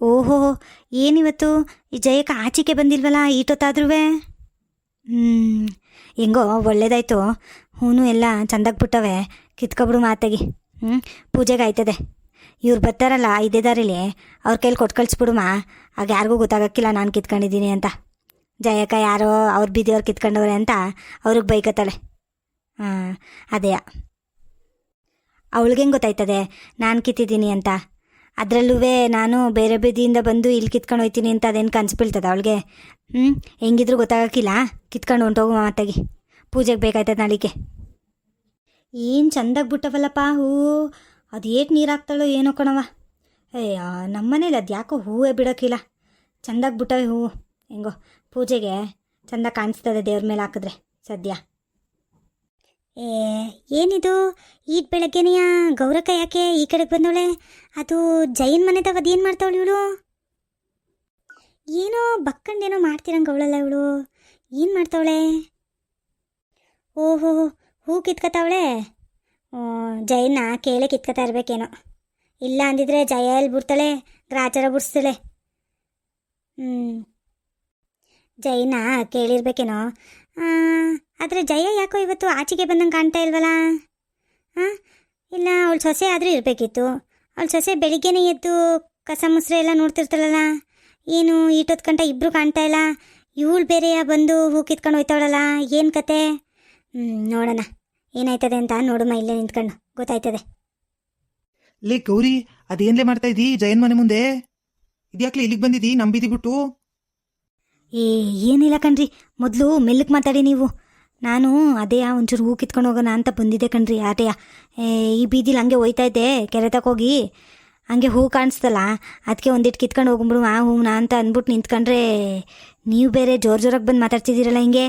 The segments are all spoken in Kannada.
ಓಹೋ, ಏನಿವತ್ತು? ಈ ಜಯಕ ಆಚಿಕೆ ಬಂದಿಲ್ವಲ್ಲ ಈಟೊತ್ತಾದ್ರೂ ಹ್ಞೂ ಹೆಂಗೋ, ಒಳ್ಳೇದಾಯ್ತು. ಹೂನು ಎಲ್ಲ ಚಂದಾಗಿ ಬಿಟ್ಟವೆ. ಕಿತ್ಕೊಬಿಡು ಮಾತೆಗೆ. ಹ್ಞೂ ಪೂಜೆಗೆ ಆಯ್ತದೆ. ಇವ್ರು ಬರ್ತಾರಲ್ಲ, ಇದೇ ದಾರಿಲಿ. ಅವ್ರ ಕೈಲಿ ಕೊಟ್ಟು ಕಳಿಸ್ಬಿಡುಮ. ಆಗ ಯಾರಿಗೂ ಗೊತ್ತಾಗಕ್ಕಿಲ್ಲ ನಾನು ಕಿತ್ಕೊಂಡಿದ್ದೀನಿ ಅಂತ. ಜಯಕ್ಕ ಯಾರೋ ಅವ್ರ ಬೀದಿಯವ್ರು ಕಿತ್ಕೊಂಡವ್ರೆ ಅಂತ ಅವ್ರಿಗೆ ಬೈಕತ್ತಾಳೆ. ಹಾಂ ಅದೇ. ಅವಳಿಗೆ ಗೊತ್ತಾಯ್ತದೆ? ನಾನು ಕಿತ್ತಿದ್ದೀನಿ ಅಂತ. ಅದರಲ್ಲೂ ನಾನು ಬೇರೆ ಬೀದಿಯಿಂದ ಬಂದು ಇಲ್ಲಿ ಕಿತ್ಕೊಂಡು ಹೋಯ್ತೀನಿ ಅಂತ ಅದೇನು ಕನ್ಸು ಅವಳಿಗೆ? ಹ್ಞೂ ಹೆಂಗಿದ್ರು ಗೊತ್ತಾಗಕ್ಕಿಲ್ಲ. ಕಿತ್ಕೊಂಡು ಹೊಂಟೋಗು ಮಾತಾಗಿ ಪೂಜೆಗೆ ಬೇಕಾಯ್ತದೆ ನಾಳಿಗೆ. ಏನು ಚಂದಾಗಿ ಬಿಟ್ಟವಲ್ಲಪ್ಪ ಹೂ? ಅದು ಏಟ್ ನೀರು ಹಾಕ್ತಾಳೋ ಏನೋ ಕಣವ ಅಯ್ಯ ನಮ್ಮನೇಲಿ ಅದು ಯಾಕೋ ಹೂವೇ ಬಿಡೋಕ್ಕಿಲ್ಲ. ಚಂದಾಗಿ ಬಿಟ್ಟವೆ ಹೂವು. ಹೆಂಗೋ, ಪೂಜೆಗೆ ಚಂದ ಕಾಣಿಸ್ತದೆ ದೇವ್ರ ಮೇಲೆ ಹಾಕಿದ್ರೆ ಸದ್ಯ. ಏ, ಏನಿದು? ಈಟ್ ಬೆಳಗ್ಗೆನೆಯ? ಗೌರಕ್ಕ ಯಾಕೆ ಈ ಕಡೆಗೆ ಬಂದವಳೆ? ಅದು ಜೈನ್ ಮನೆದಾಗ ಅದೇನು ಮಾಡ್ತಾವಳು ಇವಳು? ಏನೋ ಬಕ್ಕಂಡೇನೋ ಮಾಡ್ತಿರಂಗೆ ಅವಳಲ್ಲ ಇವಳು. ಏನು ಮಾಡ್ತಾವಳೆ? ಓಹೋ, ಹೂ ಕಿತ್ಕೊತಾವಳೆ? ಜೈನ ಕೇಳೆ ಕಿತ್ಕೊತಾ ಇರ್ಬೇಕೇನೋ. ಇಲ್ಲ ಅಂದಿದ್ರೆ ಜಯ ಎಲ್ಲಿ ಬಿಡ್ತಾಳೆ, ಗ್ರಾಚಾರ ಬಿಡಿಸ್ತಾಳೆ. ಹ್ಞೂ ಜೈನ ಕೇಳಿರ್ಬೇಕೇನೋ. ಆದರೆ ಜಯ ಯಾಕೋ ಇವತ್ತು ಆಚೆಗೆ ಬಂದಂಗೆ ಕಾಣ್ತಾ ಇಲ್ವಲ್ಲ? ಹಾಂ? ಇಲ್ಲ ಅವಳು ಸೊಸೆ ಆದರೂ ಇರಬೇಕಿತ್ತು. ಅವಳು ಸೊಸೆ ಬೆಳಿಗ್ಗೆನೇ ಎದ್ದು ಕಸ ಮುಸ್ರೆ ಎಲ್ಲ ನೋಡ್ತಿರ್ತಾಳಲ್ಲ? ಏನು ಈಟೊತ್ತು ಗಂಟ ಇಬ್ಬರು ಕಾಣ್ತಾ ಇಲ್ಲ? ಇವಳು ಬೇರೆಯ ಬಂದು ಹೂ ಕಿತ್ಕೊಂಡು ಹೋಯ್ತಾವಳಲ್ಲ ಏನು ಕತೆ? ಹ್ಞೂ ನೋಡೋಣ. ಏನಾಯ್ತದೆ ಅಂತ ನೋಡಮ್ಮ ಇಲ್ಲೇ ನಿಂತ್ಕೊಂಡು. ಗೊತ್ತಾಯ್ತದೆ. ಲೇ ಗೌರಿ ಅದೇನ್ಲೇ ಮಾಡ್ತಾ ಇದ್ದೀ ಜಯನ್ ಮನೆ ಮುಂದೆ? ಇದ್ಯಾಕ್ಲೆ ಇಲ್ಲಿಗೆ ಬಂದಿದ್ದೀ ನಂಬಿದಿ ಬಿಟ್ಟು ಏ ಏನಿಲ್ಲ ಕಣ್ರಿ. ಮೊದಲು ಮೆಲ್ಲಕ್ಕೆ ಮಾತಾಡಿ ನೀವು. ನಾನು ಅದೇ ಒಂಚೂರು ಹೂ ಕಿತ್ಕೊಂಡು ಹೋಗೋಣ ಅಂತ ಬಂದಿದ್ದೆ ಕಣ್ರಿ ಆಟೆಯ. ಈ ಬೀದಿಲಿ ಹಂಗೆ ಹೋಯ್ತಾ ಇದ್ದೆ ಕೆರೆ ಹೋಗಿ. ಹಂಗೆ ಹೂ ಕಾಣಿಸ್ತಲ್ಲ ಅದಕ್ಕೆ ಒಂದಿಟ್ಟು ಕಿತ್ಕೊಂಡು ಹೋಗ್ಬಿಡು, ಆ ಹೂವನ್ನ ಅಂತ ಅಂದ್ಬಿಟ್ಟು ನಿಂತ್ಕೊಂಡ್ರೆ ನೀವು ಬೇರೆ ಜೋರು ಜೋರಾಗಿ ಬಂದು ಮಾತಾಡ್ತಿದ್ದೀರಲ್ಲ ಹಿಂಗೆ?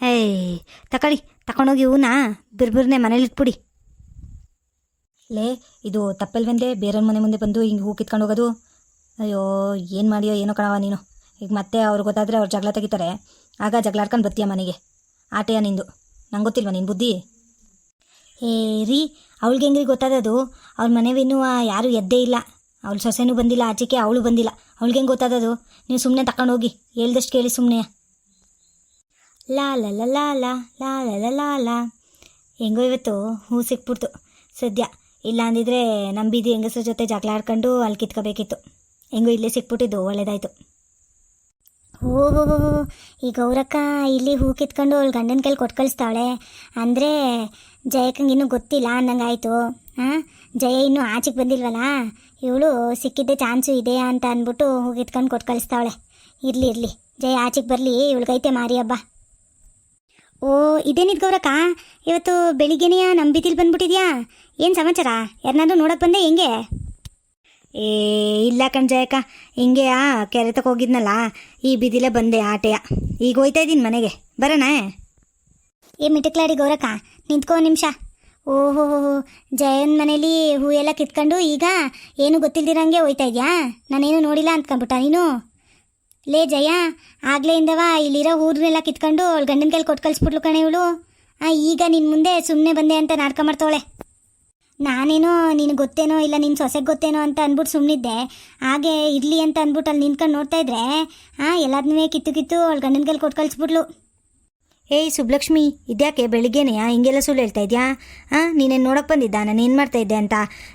ಏಯ್ ತಗೊಳ್ಳಿ ತಗೊಂಡೋಗಿ ಹೂನ ಬಿರ್ಬಿರ್ನೆ ಮನೇಲಿ ಇಟ್ಬಿಡಿ. ಲೇ, ಇದು ತಪ್ಪಲ್ವೆಂದೆ ಬೇರೆಯವ್ರ ಮನೆ ಮುಂದೆ ಬಂದು ಹಿಂಗೆ ಹೂ ಕಿತ್ಕೊಂಡು ಹೋಗೋದು? ಅಯ್ಯೋ, ಏನು ಮಾಡಿಯೋ ಏನೋ ಕಣವ ನೀನು. ಈಗ ಮತ್ತೆ ಅವ್ರು ಗೊತ್ತಾದರೆ ಅವ್ರು ಜಗಳ ತೆಗಿತಾರೆ. ಆಗ ಜಗಳಾಡ್ಕೊಂಡು ಬರ್ತೀಯ ಮನೆಗೆ. ಆಟೆಯ ನಿಂದು. ನಂಗೆ ಗೊತ್ತಿಲ್ವಾ ನಿನ್ನ ಬುದ್ಧಿ? ಏ, ರೀ, ಅವಳಿಗೆ ಹೆಂಗ್ರಿ ಗೊತ್ತಾದದು ಅವ್ರ ಮನೆವಿನ್ನೂ ಯಾರೂ ಎದ್ದೇ ಇಲ್ಲ. ಅವಳ ಸೊಸೆನೂ ಬಂದಿಲ್ಲ ಆಚೆಗೆ ಅವಳು ಬಂದಿಲ್ಲ. ಅವಳಿಗೆ ಹೆಂಗೆ ಗೊತ್ತಾದದು ನೀವು ಸುಮ್ಮನೆ ತಕೊಂಡು ಹೋಗಿ ಹೇಳ್ದಷ್ಟು ಕೇಳಿ ಸುಮ್ಮನೆ ಲಾ, ಲ ಲ, ಲಾ ಲಾ ಹೆಂಗೋ ಇವತ್ತು, ಹೂ ಸಿಕ್ಬಿಡ್ತು. ಸದ್ಯ. ಇಲ್ಲ ಅಂದಿದ್ರೆ ನಮ್ಮ ಬೀದಿ ಹೆಂಗಸ್ರ ಜೊತೆ ಜಗಳ ಆಡ್ಕೊಂಡು ಅಲ್ಲಿ ಕಿತ್ಕೋಬೇಕಿತ್ತು. ಹೆಂಗೋ ಇಲ್ಲೇ ಸಿಕ್ಬಿಟ್ಟಿದ್ದು, ಒಳ್ಳೇದಾಯ್ತು. ಓಹೋ ಈ ಗೌರಕ್ಕ ಇಲ್ಲಿ ಹೂ ಕಿತ್ಕೊಂಡು ಅವಳು ಗಂಡನ ಕೈಲಿ ಕೊಟ್ಟು ಕಳಿಸ್ತಾಳೆ. ಅಂದರೆ ಜಯಕ್ಕಂಗೆ ಇನ್ನೂ ಗೊತ್ತಿಲ್ಲ ಅನ್ನಂಗೆ ಆಯಿತು ಹಾಂ ಜಯ ಇನ್ನೂ ಆಚೆಗೆ ಬಂದಿಲ್ವಲ್ಲ? ಇವಳು ಸಿಕ್ಕಿದ್ದೆ ಚಾನ್ಸು ಇದೆ ಅಂತ ಅಂದ್ಬಿಟ್ಟು ಹೂ ಕಿತ್ಕೊಂಡು ಕೊಟ್ಟು ಕಳಿಸ್ತಾಳೆ. ಇರಲಿ ಇರಲಿ. ಜಯ ಆಚೆಗೆ ಬರಲಿ ಇವಳಿಗೈತೆ ಮಾರಿ ಹಬ್ಬ. ಓ, ಇದೇನಿದ್ ಗೌರಕ್ಕ? ಇವತ್ತು ಬೆಳಿಗ್ಗೆನೆಯ ನಂಬಿತಿಲ್ ಬಂದ್ಬಿಟ್ಟಿದ್ಯಾ ಏನು ಸಮಾಚಾರ? ಯಾರನ್ನಾದ್ರೂ ನೋಡಕ್ಕೆ ಬಂದೆ ಹೆಂಗೆ? ಏ, ಇಲ್ಲ ಕಣ್ಜಯಕ್ಕ ಹಿಂಗೆ ಆ ಕೆರೆ ತಕ ಹೋಗಿದ್ನಲ್ಲ, ಈ ಬಿದಿಲೆ ಬಂದೆ ಆಟೆಯ. ಈಗ ಹೋಯ್ತಾ ಇದ್ದೀನಿ ಮನೆಗೆ. ಬರೋಣ? ಏ, ಮಿಟಕ್ಲಾಡಿ ಗೌರಕ್ಕ, ನಿಂತ್ಕೋ ನಿಮಿಷ. ಓಹೋ ಜಯನ್ ಮನೇಲಿ ಹೂ ಎಲ್ಲ ಕಿತ್ಕೊಂಡು ಈಗ ಏನು ಗೊತ್ತಿಲ್ದಿರಂಗೆ ಹೋಯ್ತಾ ಇದೆಯಾ? ನಾನೇನು ನೋಡಿಲ್ಲ ಅಂದ್ಕೊಂಬಿಟ್ಟ ನೀನು. ಲೇ, ಜಯ, ಆಗ್ಲೇ ಇಂದವ ಇಲ್ಲಿರೋ ಹೂರನ್ನೆಲ್ಲ ಕಿತ್ಕೊಂಡು ಅವಳು ಗಂಡನ ಕೈಲಿ ಕೊಟ್ಟು ಕಳಿಸ್ಬಿಟ್ಲು ಕಣೆ ಇವಳು. ಈಗ ನಿನ್ನ ಮುಂದೆ ಸುಮ್ಮನೆ ಬಂದೆ ಅಂತ ನಾಟಕ ನಾನೇನೋ ನಿನಗೆ ಗೊತ್ತೇನೋ ಇಲ್ಲ ನಿನ್ನ ಸೊಸೆಗೆ ಗೊತ್ತೇನೋ ಅಂತ ಅಂದ್ಬಿಟ್ಟು ಸುಮ್ಮನಿದ್ದೆ ಹಾಗೆ ಇರಲಿ ಅಂತ ಅಂದ್ಬಿಟ್ಟು ಅಲ್ಲಿ ನಿಂತ್ಕೊಂಡು ನೋಡ್ತಾ ಇದ್ರೆ ಹಾಂ ಎಲ್ಲದನ್ನೂ ಕಿತ್ತು ಕಿತ್ತು ಅವಳು ಗಂಡನ ಕೈಲಿ ಕೊಟ್ಟು ಕಳಿಸ್ಬಿಟ್ಲು. ಏಯ್ ಸುಬ್ಲಕ್ಷ್ಮಿ ಇದ್ಯಾಕೆ ಬೆಳಿಗ್ಗೆನೆಯಾ ಹಿಂಗೆಲ್ಲ ಸುಳ್ಳು ಹೇಳ್ತಾ ಇದೆಯಾ? ಹಾಂ ನೀನೇನು ನೋಡಕ್ಕೆ ಬಂದಿದ್ದ? ನಾನು ಏನು ಮಾಡ್ತಾ ಇದ್ದೆ ಅಂತ?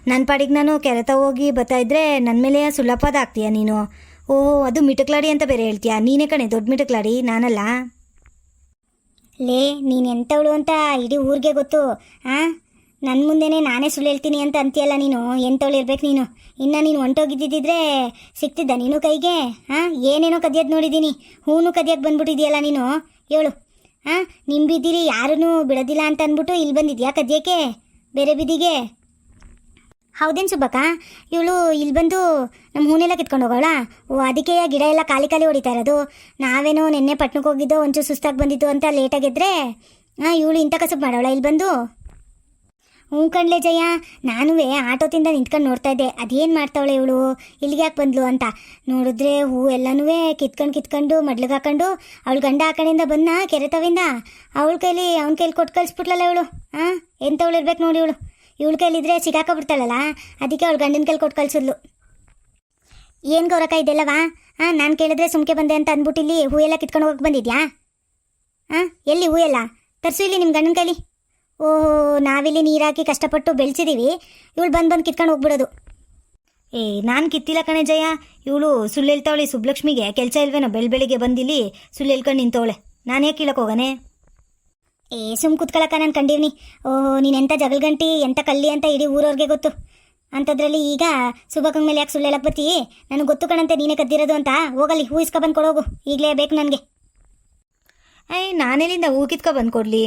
ನನ್ನ ಪಾಡಿಗೆ ನಾನು ಕೆರೆತ ಹೋಗಿ ಬರ್ತಾ ಇದ್ರೆ ನನ್ನ ಮೇಲೆ ಸುಲಭದ ಆಗ್ತೀಯಾ ನೀನು? ಓಹ್ ಅದು ಮಿಟಕ್ಲಾಡಿ ಅಂತ ಬೇರೆ ಹೇಳ್ತೀಯಾ? ನೀನೇ ಕಣೆ ದೊಡ್ಡ ಮಿಟಕ್ಲಾಡಿ ನಾನಲ್ಲ? ಲೇ ನೀನು ಎಂಥವಳು ಅಂತ ಇಡೀ ಊರಿಗೆ ಗೊತ್ತು ಹಾಂ ನನ್ನ ಮುಂದೆನೇ ನಾನೇ ಸುಳ್ಳು ಹೇಳ್ತೀನಿ ಅಂತ ಅಂತೀಯಲ್ಲ ನೀನು? ಎಂಥವಳು ಇರ್ಬೇಕು ನೀನು? ಇನ್ನು ನೀನು ಹೊಂಟೋಗಿದ್ದಿದ್ರೆ ಸಿಕ್ತಿದ್ದ ನೀನು ಕೈಗೆ? ಹಾಂ? ಏನೇನೋ ಕದಿಯೋದು ನೋಡಿದ್ದೀನಿ ಹೂನು ಕದಿಯೋಕೆ ಬಂದ್ಬಿಟ್ಟಿದ್ಯಲ್ಲ ನೀನು? ಹೇಳು. ಹಾಂ? ನಿಮ್ಮ ಬಿದ್ದೀರಿ ಯಾರೂ ಬಿಡೋದಿಲ್ಲ ಅಂತ ಅಂದ್ಬಿಟ್ಟು ಇಲ್ಲಿ ಬಂದಿದ್ಯಾ ಕದಿಯಕ್ಕೆ? ಬೇರೆ ಬಿದ್ದಿಗೆ ಹೌದೇನು ಸುಬ್ಬಕ್ಕ? ಇವಳು ಇಲ್ಲಿ ಬಂದು ನಮ್ಮ ಹೂನೆಲ್ಲ ಕಿತ್ಕೊಂಡು ಹೋಗೋಳ? ಓ, ಅದಕ್ಕೆ ಗಿಡ ಎಲ್ಲ ಖಾಲಿ ಖಾಲಿ ಹೊಡಿತಾ ಇರೋದು. ನಾವೇನೋ ನಿನ್ನೆ ಪಟ್ನಕ್ಕೆ ಹೋಗಿದ್ದೋ, ಒಂಚೂರು ಸುಸ್ತಾಗಿ ಬಂದಿದ್ದು ಅಂತ ಲೇಟಾಗಿದ್ರೆ? ಹಾಂ, ಇವಳು ಇಂಥ ಕಸಬು ಮಾಡೋಳ ಇಲ್ಲಿ ಬಂದು? ಹ್ಞೂ ಕಣ್ಲೆ ಜಯ, ನಾನುವೇ ಆಟೋದಿಂದ ನಿಂತ್ಕೊಂಡು ನೋಡ್ತಾ ಇದ್ದೆ. ಅದೇನು ಮಾಡ್ತಾವಳೆ ಇವಳು? ಇಲ್ಲಿಗೆ ಯಾಕೆ ಬಂದ್ಲು ಅಂತ. ನೋಡಿದ್ರೆ ಹೂ ಎಲ್ಲನೂ ಕಿತ್ಕೊಂಡು ಕಿತ್ಕೊಂಡು, ಮಡ್ಲಿಗೆ ಹಾಕೊಂಡು, ಅವಳು ಗಂಡ ಆ ಕಡೆಯಿಂದ ಬಂದ ಕೆರೆತವಿಂದ ಅವಳ ಕೈಲಿ ಅವನ ಕೈಲಿ ಕೊಟ್ಟು ಕಳಿಸ್ಬಿಟ್ಲಲ್ಲ ಇವಳು? ಹಾಂ ಎಂಥವಳು ಇರ್ಬೇಕು ನೋಡಿ ಇವಳು. ಇವಳ ಕೈಲಿದ್ರೆ ಸಿಗಾಕೊಬಿಡ್ತಾಳಲ್ಲ? ಅದಕ್ಕೆ ಅವಳು ಗಂಡನ ಕೈಲಿ ಕೊಟ್ಟು ಕಳಿಸಿದ್ಲು. ಏನು ಗೌರಕ ಇದೆಲ್ಲವಾ? ಹಾಂ ನಾನು ಕೇಳಿದ್ರೆ ಸುಮ್ಕೆ ಬಂದೆ ಅಂತ ಅಂದ್ಬಿಟ್ಟು ಇಲ್ಲಿ ಹೂ ಎಲ್ಲ ಕಿತ್ಕೊಂಡು ಹೋಗಕ್ಕೆ ಬಂದಿದ್ಯಾ? ಹಾಂ ಎಲ್ಲಿ ಹೂ ಎಲ್ಲ ತರಿಸು ಇಲ್ಲಿ ನಿಮ್ಮ ಗಂಡನ ಕೈಲಿ. ಓಹೋ, ನಾವಿಲ್ಲಿ ನೀರಾಕಿ ಕಷ್ಟಪಟ್ಟು ಬೆಳೆಸಿದ್ದೀವಿ ಇವಳು ಬಂದು ಬಂದು ಕಿತ್ಕೊಂಡು ಹೋಗ್ಬಿಡೋದು. ಏ, ನಾನು ಕಿತ್ತಿಲ್ಲ ಕಣೆ ಜಯ. ಇವಳು ಸುಳ್ಳು ಹೇಳ್ತಾವಳೆ ಸುಬ್ಲಕ್ಷ್ಮಿಗೆ. ಕೆಲಸ ಇಲ್ವೇನೋ ಬೆಳ್ ಬೆಳಿಗ್ಗೆ ಬಂದಿಲ್ಲಿ ಸುಳ್ಳು ಹೇಳ್ಕೊಂಡು ನಿಂತವಳೆ. ನಾನು ಯಾಕೆ ಕೀಳಕ್ಕೆ ಹೋಗನೆ? ಏ, ಸುಮ್ ಕುತ್ಕೊಳಕ ನಾನು ಕಂಡಿವ್ನಿ. ಓಹೋ, ನೀನು ಎಂಥ ಜಗಳಗಂಟಿ ಎಂಥ ಕಲ್ಲಿ ಅಂತ ಇಡೀ ಊರವ್ರಿಗೆ ಗೊತ್ತು. ಅಂಥದ್ರಲ್ಲಿ ಈಗ ಸುಬಕಂಗ್ ಮೇಲೆ ಯಾಕೆ ಸುಳ್ಳು ಹೇಳಕ್ ಬತ್ತಿ ನನಗೆ ಗೊತ್ತು ಕಣಂತೆ ನೀನೇ ಕದ್ದಿರೋದು ಅಂತ. ಹೋಗಲಿ ಹೂ ಇಸ್ಕೊ ಬಂದು ಕೊಡೋಗು ಈಗಲೇ ಬೇಕು ನನಗೆ. ಏಯ್, ನಾನೆಲ್ಲಿಂದ ಹೂ ಕಿತ್ಕೊ ಬಂದು ಕೊಡಲಿ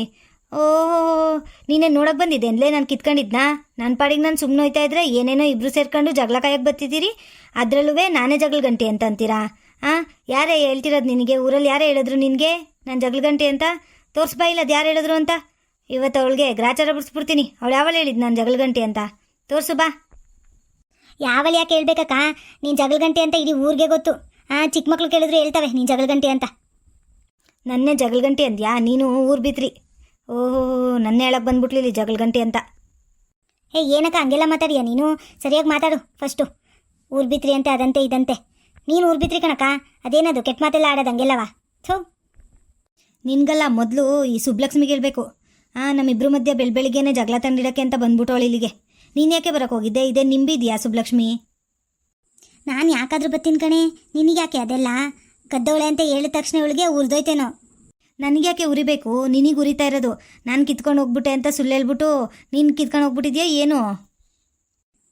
ಓಹೋ ನೀನೆ ನೋಡಕ್ಕೆ ಬಂದಿದ್ದೆ. ಅಂದ್ಲೇ ನಾನು ಕಿತ್ಕೊಂಡಿದ್ನಾ? ನನ್ನ ಪಾಡಿಗೆ ನಾನು ಸುಮ್ಮನೆ ಹೋಯ್ತಾ ಇದ್ರೆ ಏನೇನೋ ಇಬ್ರು ಸೇರ್ಕೊಂಡು ಜಗಳ ಕಾಯಕ್ಕೆ ಬರ್ತಿದ್ದೀರಿ? ಅದರಲ್ಲೂ ನಾನೇ ಜಗಳ ಗಂಟೆ ಅಂತ ಅಂತೀರಾ? ಆ ಯಾರೇ ಹೇಳ್ತಿರೋದು ನಿನಗೆ? ಊರಲ್ಲಿ ಯಾರೇ ಹೇಳಿದ್ರು ನಿನಗೆ? ನಾನು ಜಗಳ ಗಂಟೆ ಅಂತ? ತೋರಿಸ್ಬಾ ಇಲ್ಲ ಅದು ಯಾರು ಹೇಳಿದ್ರು ಅಂತ? ಇವತ್ತು ಅವಳಿಗೆ ಗ್ರಾಚಾರ ಬಿಡಿಸ್ಬಿಡ್ತೀನಿ. ಅವಳು ಯಾವಳು ಹೇಳಿದ್ದು ನಾನು ಜಗಳ ಗಂಟೆ ಅಂತ? ತೋರಿಸು ಬಾ. ಯಾವಲ್ಲಿ ಯಾಕೆ ಹೇಳ್ಬೇಕಕ್ಕ? ನೀನು ಜಗಳ ಗಂಟೆ ಅಂತ ಇಡೀ ಊರಿಗೆ ಗೊತ್ತು. ಹಾಂ ಚಿಕ್ಕ ಮಕ್ಳು ಕೇಳಿದ್ರು ಹೇಳ್ತವೆ ನೀನು ಜಗಳಗಂಟೆ ಅಂತ. ನನ್ನೇ ಜಗಳ ಗಂಟೆ ಅಂದ್ಯಾ? ನೀನು ಊರು ಬಿತ್ರಿ ಓಹೋ, ನನ್ನ ಹೇಳಕ್ಕೆ ಬಂದ್ಬಿಟ್ಲಿಲ್ಲಿ ಜಗಳ ಗಂಟೆ ಅಂತ. ಏ ಏನಕ್ಕ, ಹಂಗೆಲ್ಲ ಮಾತಾಡಿಯಾ ನೀನು? ಸರಿಯಾಗಿ ಮಾತಾಡು ಫಸ್ಟು ಊರ್ ಬಿತ್ರಿ ಅಂತೆ, ಅದಂತೆ, ಇದಂತೆ. ನೀನು ಊರ್ ಬಿತ್ರಿ ಕಣಕ್ಕ, ಅದೇನದು, ಕೆಟ್ಟ ಮಾತೆಲ್ಲ ಆಡೋದು ಹಂಗೆಲ್ಲವಾ? ಥೋ. ನಿನ್ಗಲ್ಲ ಮೊದಲು ಈ ಸುಬ್ಲಕ್ಷ್ಮಿಗೆ ಇರಬೇಕು. ಹಾಂ ನಮ್ಮಿಬ್ರು ಮಧ್ಯೆ ಬೆಳ ಬೆಳಿಗ್ಗೆನೆ ಜಗಳ ತಂದಿಡಕ್ಕೆ ಅಂತ ಬಂದ್ಬಿಟ್ಟವಳು ಇಲ್ಲಿಗೆ. ನೀನು ಯಾಕೆ ಬರಕ್ಕೆ ಹೋಗಿದ್ದೆ? ಇದೇ ನಿಂಬಿದೆಯಾ ಸುಬ್ಲಕ್ಷ್ಮಿ? ನಾನು ಯಾಕಾದರೂ ಬತ್ತೀನಿ ಕಣೆ ನಿನಗೆ ಯಾಕೆ ಅದೆಲ್ಲ? ಕದ್ದವಳೆ ಅಂತ ಹೇಳಿದ ತಕ್ಷಣ ಇವಳಿಗೆ ಉರ್ದೋಯ್ತೇನೋ ನನಗೆ ಯಾಕೆ ಉರಿಬೇಕು? ನಿನಗೆ ಉರಿತಾ ಇರೋದು. ನಾನು ಕಿತ್ಕೊಂಡು ಹೋಗ್ಬಿಟ್ಟೆ ಅಂತ ಸುಳ್ಳು ಹೇಳ್ಬಿಟ್ಟು ನೀನು ಕಿತ್ಕೊಂಡು ಹೋಗ್ಬಿಟ್ಟಿದ್ಯಾ ಏನು?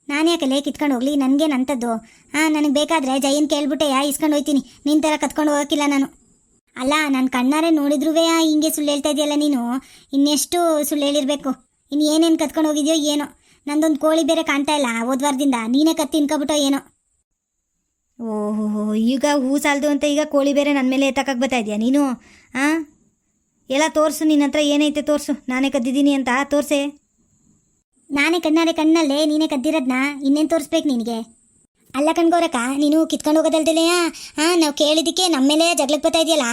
ನಾನು ಯಾಕೆ ಕಿತ್ಕೊಂಡು ಹೋಗ್ಲಿ? ನನಗೇನು ಅಂಥದ್ದು? ಹಾಂ, ನನಗೆ ಬೇಕಾದ್ರೆ ಜೈನ್ ಕೇಳ್ಬಿಟ್ಟೆ ಯಾ ಇಸ್ಕೊಂಡು ಹೋಯ್ತೀನಿ. ನಿನ್ನ ಥರ ಕತ್ಕೊಂಡು ಹೋಗೋಕ್ಕಿಲ್ಲ ನಾನು. ಅಲ್ಲ, ನಾನು ಕಣ್ಣಾರೆ ನೋಡಿದ್ರುವೆ ಹಿಂಗೆ ಸುಳ್ಳು ಹೇಳ್ತಾ ಇದೆಯಲ್ಲ ನೀನು? ಇನ್ನೆಷ್ಟು ಸುಳ್ಳು ಹೇಳಿರ್ಬೇಕು? ಇನ್ನು ಏನೇನು ಕತ್ಕೊಂಡು ಹೋಗಿದ್ಯೋ ಏನೋ? ನಂದೊಂದು ಕೋಳಿ ಬೇರೆ ಕಾಣ್ತಾ ಇಲ್ಲ ಓದ್ವಾರದಿಂದ ನೀನೇ ಕತ್ತಿ ತಿನ್ಕೊಬಿಟ್ಟೋ ಏನೋ? ಓಹೋ ಈಗ ಹೂ ಸಾಲದು ಅಂತ ಈಗ ಕೋಳಿ ಬೇರೆ ನನ್ನ ಮೇಲೆ ಎತ್ತಕ್ಕಾಗಿ ಬರ್ತಾ ಇದೆಯಾ ನೀನು? ಹಾಂ ಎಲ್ಲ ತೋರಿಸು, ನಿನ್ನ ಹತ್ರ ಏನೈತೆ ತೋರಿಸು. ನಾನೇ ಕದ್ದಿದ್ದೀನಿ ಅಂತ, ತೋರಿಸೆ. ನಾನೇ ಕಣ್ಣಾರೆ ಕಣ್ಣಲ್ಲೇ ನೀನೇ ಕದ್ದಿರೋದ್ನ, ಇನ್ನೇನು ತೋರಿಸ್ಬೇಕು ನಿನಗೆ? ಅಲ್ಲ ಕಣ್ಗೋರಕ್ಕ, ನೀನು ಕಿತ್ಕೊಂಡು ಹೋಗೋದಲ್ದಲೆಯ? ಹಾಂ, ನಾವು ಕೇಳಿದ್ದಕ್ಕೆ ನಮ್ಮ ಮೇಲೆ ಜಗಳಕ್ಕೆ ಬರ್ತಾ ಇದೆಯಲ್ಲ?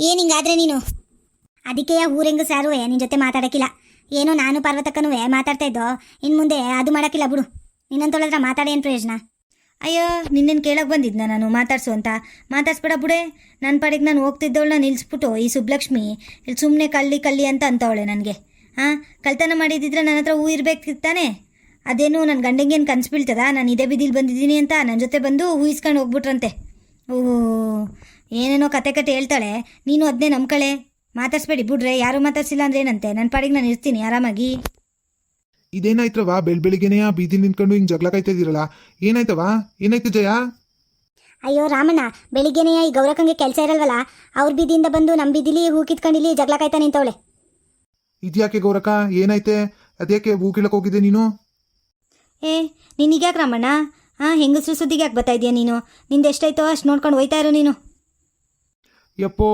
ಏನು ಹಿಂಗಾದ್ರೆ ನೀನು? ಅದಕ್ಕೆ ಊರೆಂಗು ಸಾರುವೆ ನಿನ್ನ ಜೊತೆ ಮಾತಾಡೋಕ್ಕಿಲ್ಲ. ಏನೋ ನಾನು ಪಾರ್ವತಕ್ಕನೂ ಮಾತಾಡ್ತಾ ಇದ್ದೋ ಇನ್ನು ಮುಂದೆ ಅದು ಮಾಡೋಕ್ಕಿಲ್ಲ ಬಿಡು. ನಿನ್ನಂತೊಳದ್ರ ಮಾತಾಡೇನು ಪ್ರಯೋಜನ? ಅಯ್ಯೋ, ನಿನ್ನೇನು ಕೇಳಕ್ಕೆ ಬಂದಿದ್ನ ನಾನು, ಮಾತಾಡ್ಸು ಅಂತ. ಮಾತಾಡ್ಸ್ಬೇಡ ಬಿಡೆ. ನನ್ನ ಪಾಡಿಗೆ ನಾನು ಹೋಗ್ತಿದ್ದವಳನ್ನ ನಿಲ್ಲಿಸ್ಬಿಟ್ಟು ಈ ಸುಬ್ಲಕ್ಷ್ಮಿ. ಇಲ್ಲಿ ಸುಮ್ಮನೆ ಕಳ್ಳಿ ಕಳ್ಳಿ ಅಂತ ಅಂತವಳೆ ನನಗೆ. ಹಾಂ ಕಳ್ತನ ಮಾಡಿದಿದ್ರೆ ನನ್ನ ಹತ್ರ ಹೂ ಇರಬೇಕಿತ್ತಾನೆ ತಾನೇ? ಅದೇನು ನನ್ನ ಗಂಡಂಗೇನು ಕನ್ಸು ಬೀಳ್ತದ? ನಾನು ಇದೇ ಬಿದ್ದಿಲ್ಲಿ ಬಂದಿದ್ದೀನಿ ಅಂತ ನನ್ನ ಜೊತೆ ಬಂದು ಹೂ ಇಸ್ಕೊಂಡು ಹೋಗ್ಬಿಟ್ರಂತೆ. ಓಹೋ, ಏನೇನೋ ಕತೆ ಕತೆ ಹೇಳ್ತಾಳೆ. ನೀನು ಅದನ್ನೇ ನಂಬ್ಕಳೆ. ಮಾತಾಡ್ಸ್ಬೇಡಿ ಬಿಡ್ರೆ, ಯಾರು ಮಾತಾಡ್ಸಿಲ್ಲ ಅಂದ್ರೆ ಏನಂತೆ ನನ್ನ ಪಾಡಿಗೆ ನಾನು ಇರ್ತೀನಿ, ಆರಾಮಾಗಿ. ಇದೇನಾಯ್ತ್ರವ ಬೆಳ್ ಬೆಳಿಗ್ಗೆನೆ ಆ ಬೀದಿ ನಿಂತ್ಕೊಂಡು ಹಿಂಗ್ ಜಗಳ ಕಾಯ್ತಾ ಇದೀರಲ್ಲ ಏನಾಯ್ತವ ಏನಾಯ್ತು ಜಯ? ಅಯ್ಯೋ ರಾಮಣ್ಣ ಬೆಳಿಗ್ಗೆನೇ ಈ ಗೌರಕ್ಕಂಗೆ ಕೆಲಸ ಇರಲ್ವಲ್ಲ? ಅವ್ರ ಬೀದಿಯಿಂದ ಬಂದು ನಮ್ಮ ಬೀದಿಲಿ ಹೂ ಕಿತ್ಕೊಂಡಿಲ್ಲಿ ಜಗಳ ಕಾಯ್ತಾ ನಿಂತವಳೆ. ಇದ್ಯಾಕೆ ಗೌರಕ ಏನಾಯ್ತೆ? ಅದ್ಯಾಕೆ ಹೂ ಕೀಳಕ್ ಹೋಗಿದ್ದೆ ನೀನು? ಏ ನಿನಗ್ಯಾಕೆ ರಾಮಣ್ಣ? ಹಾಂ ಹೆಂಗಸ್ರು ಸುದ್ದಿಗೆ ಯಾಕೆ ಬರ್ತಾ ಇದೀಯ ನೀನು? ನಿಂದು ಎಷ್ಟಾಯ್ತೋ ಅಷ್ಟು ನೋಡ್ಕೊಂಡು ಹೋಯ್ತಾ ಇರೋ ನೀನು. ಯಪ್ಪೋ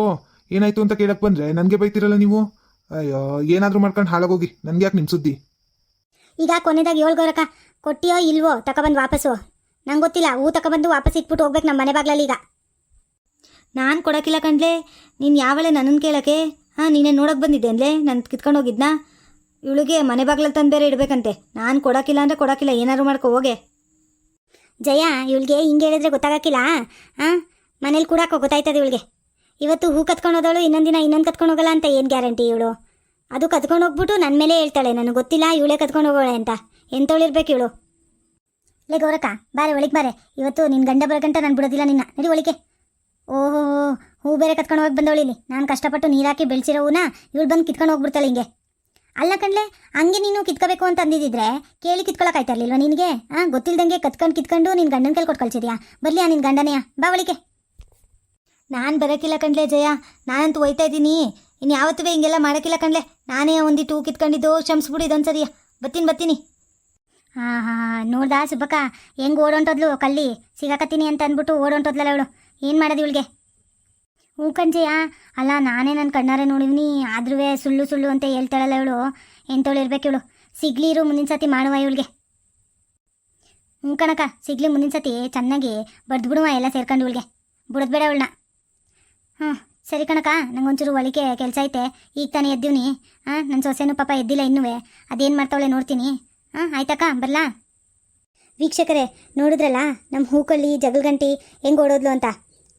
ಏನಾಯ್ತು ಅಂತ ಕೇಳಕ್ ಬಂದ್ರೆ ನನಗೆ ಬೈತಿರಲ್ಲ ನೀವು? ಅಯ್ಯೋ ಏನಾದರೂ ಮಾಡ್ಕೊಂಡು ಹಾಳಾಗೋಗಿ. ನನ್ಗೆ ಯಾಕೆ ನಿಮ್ಮ ಸುದ್ದಿ? ಈಗ ಕೊನೆದಾಗ ಏಳು ಗೌರಕ್ಕ. ಕೊಟ್ಟಿಯೋ ಇಲ್ವೋ ತಗೊಬಂದು ವಾಪಸ್ಸು. ನಂಗೆ ಗೊತ್ತಿಲ್ಲ ಹೂ ತಗೊಬಂದು ವಾಪಸ್ ಇಟ್ಬಿಟ್ಟು ಹೋಗ್ಬೇಕು ನಮ್ಮ ಮನೆ ಬಾಗ್ಲಲ್ಲಿ ಈಗ. ನಾನು ಕೊಡೋಕ್ಕಿಲ್ಲ ಕಣ್ಲೆ, ನೀನು ಯಾವಳೆ ನನ್ನನ್ನು ಕೇಳಕ್ಕೆ? ಹಾಂ, ನೀನೇ ನೋಡೋಕೆ ಬಂದಿದ್ದೆ ಅಂದ್ಲೆ ನಾನು ಕಿತ್ಕೊಂಡು ಹೋಗಿದ್ನಾ? ಇವಳಿಗೆ ಮನೆ ಬಾಗ್ಲಲ್ಲಿ ತಂದು ಬೇರೆ ಇಡಬೇಕಂತೆ. ನಾನು ಕೊಡೋಕ್ಕಿಲ್ಲ ಅಂದರೆ ಕೊಡೋಕ್ಕಿಲ್ಲ ಏನಾದ್ರು ಮಾಡ್ಕೊ, ಹೋಗೆ. ಜಯ, ಇವಳಿಗೆ ಹಿಂಗೆ ಹೇಳಿದ್ರೆ ಗೊತ್ತಾಗಕ್ಕಿಲ್ಲ? ಹಾಂ, ಮನೇಲಿ ಕೂಡಾಕೋ, ಗೊತ್ತಾಯ್ತದೆ ಇವಳಿಗೆ. ಇವತ್ತು ಹೂ ಕತ್ಕೊಂಡು ಹೋದಳು ಇನ್ನೊಂದು ದಿನ ಇನ್ನೊಂದು ಕತ್ಕೊಂಡು ಹೋಗಲ್ಲ ಅಂತ ಏನು ಗ್ಯಾರಂಟಿ ಇವಳು? ಅದು ಕತ್ಕೊಂಡು ಹೋಗ್ಬಿಟ್ಟು ನನ್ನ ಮೇಲೆ ಹೇಳ್ತಾಳೆ. ನನಗೆ ಗೊತ್ತಿಲ್ಲ ಇವಳೇ ಕತ್ಕೊಂಡು ಹೋಗೋಳೆ ಅಂತ. ಎಂತವಳಿರ್ಬೇಕು ಇವಳು? ಲೇ ಗೌರಕ್ಕ, ಬಾರೆ, ಒಳಗೆ ಬಾರೆ. ಇವತ್ತು ನಿನ್ನ ಗಂಡ ಬರಗಂಟ ನಾನು ಬಿಡೋದಿಲ್ಲ ನಿನ್ನ. ನಡಿ ಒಳಗೆ. ಓಹೋ, ಹೂ ಬೇರೆ ಕತ್ಕೊಂಡು ಹೋಗಿ ಬಂದವಳು ಇಲ್ಲಿ. ನಾನು ಕಷ್ಟಪಟ್ಟು ನೀರಾಕಿ ಬೆಳೆಸಿರೋ ಹೂನ ಇವಳು ಬಂದು ಕಿತ್ಕೊಂಡು ಹೋಗ್ಬಿಡ್ತಾಳೆ ಹಿಂಗೆ. ಅಲ್ಲ ಕಣ್ಲೆ, ಹಂಗೆ ನೀನು ಕಿತ್ಕೋಬೇಕು ಅಂತ ಅಂದಿದ್ದಿದ್ರೆ ಕೇಳಿ ಕಿತ್ಕೊಳಕಾಯ್ತಾ ನಿನಗೆ? ಹಾಂ ಗೊತ್ತಿಲ್ದಂಗೆ ಕತ್ಕೊಂಡು ಕಿತ್ಕೊಂಡು ನಿನ್ನ ಗಂಡನ ಕೈಲಿ ಕೊಟ್ಟು ಕಳ್ಸಿದ್ಯಾ ಬರ್ಲಿಯಾ ನಿನ್ನ ಗಂಡನೆಯ. ಬಾ ಒಳಿಕೆ ನಾನು ಬರೋಕ್ಕಿಲ್ಲ ಕಣ್ಲೆ ಜಯ. ನಾನಂತೂ ಹೋಯ್ತಾ ಇದ್ದೀನಿ. ಇನ್ನು ಯಾವತ್ತೂ ಹಿಂಗೆಲ್ಲ ಮಾಡೋಕ್ಕಿಲ್ಲ ಕಣ್ಲೆ. ನಾನೇ ಒಂದಿಟ್ಟು ಕಿತ್ಕೊಂಡಿದ್ದು ಕ್ಷಮಿಸ್ಬಿಡು ಇದೊಂದು ಸರಿಯಾ ಬತ್ತೀನಿ ಬತ್ತೀನಿ. ಹಾಂ ಹಾಂ ನೋಡ್ದಾ ಸುಬ್ಬಕ್ಕ, ಹೆಂಗೆ ಓಡೊಂಟೋದ್ಲು ಕಲ್ಲಿ? ಸಿಗಾಕತ್ತೀನಿ ಅಂತ ಅಂದ್ಬಿಟ್ಟು ಓಡೊಂಟೋದ್ಲಲ್ಲ ಅವಳು ಏನು ಮಾಡೋದು ಇವಳಿಗೆ? ಹ್ಞೂ ಕಂಜೆಯಾ ಅಲ್ಲ, ನಾನೇ ನನ್ನ ಕಣ್ಣಾರೆ ನೋಡಿದ್ನಿ ಆದ್ರೂ ಸುಳ್ಳು ಸುಳ್ಳು ಅಂತ ಹೇಳ್ತಾಳಲ್ಲ ಇವಳು. ಎಂತವಳು ಇರ್ಬೇಕು ಇವಳು. ಸಿಗ್ಲಿ ಇರು, ಮುಂದಿನ ಸತಿ ಮಾಡುವ ಇವಳಿಗೆ. ಹ್ಞೂ ಕಣಕ್ಕ, ಸಿಗ್ಲಿ, ಮುಂದಿನ ಸತಿ. ಚೆನ್ನಾಗಿ ಬಡ್ದು ಬಿಡುವ ಎಲ್ಲ ಸೇರ್ಕೊಂಡು ಇವಳಿಗೆ. ಬೇಡ ಅವಳನ್ನ. ಹ್ಞೂ ಸರಿ ಕಣಕ್ಕ ನಂಗೊಂಚೂರು ಒಳಿಕೆ ಕೆಲಸ ಐತೆ. ಈಗ ತಾನೇ ಎದ್ದೀವ್ನಿ. ಹಾಂ ನನ್ನ ಸೊಸೆನೂ ಪಾಪ ಎದ್ದಿಲ್ಲ ಇನ್ನೂ ಅದೇನು ಮಾಡ್ತಾವಳೆ ನೋಡ್ತೀನಿ. ಹಾಂ ಆಯ್ತಕ್ಕ, ಬರಲಾ? ವೀಕ್ಷಕರೇ, ನೋಡಿದ್ರಲ್ಲ ನಮ್ಮ ಹೂಕಳ್ಳಿ ಜಗಳಗಂಟಿ ಹೆಂಗೆ ಓಡೋದ್ಲು ಅಂತ?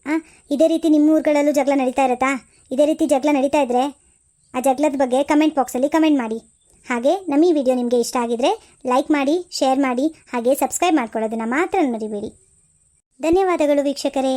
ಹಾಂ ಇದೇ ರೀತಿ ನಿಮ್ಮ ಊರುಗಳಲ್ಲೂ ಜಗಳ ನಡೀತಾ ಇರುತ್ತಾ? ಇದೇ ರೀತಿ ಜಗಳ ನಡೀತಾ ಇದ್ರೆ ಆ ಜಗಳದ ಬಗ್ಗೆ ಕಮೆಂಟ್ ಬಾಕ್ಸಲ್ಲಿ ಕಮೆಂಟ್ ಮಾಡಿ. ಹಾಗೆ ನಮ್ಮ ಈ ವಿಡಿಯೋ ನಿಮಗೆ ಇಷ್ಟ ಆಗಿದ್ರೆ ಲೈಕ್ ಮಾಡಿ, ಶೇರ್ ಮಾಡಿ, ಹಾಗೆ ಸಬ್ಸ್ಕ್ರೈಬ್ ಮಾಡ್ಕೊಳ್ಳೋದನ್ನು ಮಾತ್ರ ಮರಿಬೇಡಿ. ಧನ್ಯವಾದಗಳು ವೀಕ್ಷಕರೇ.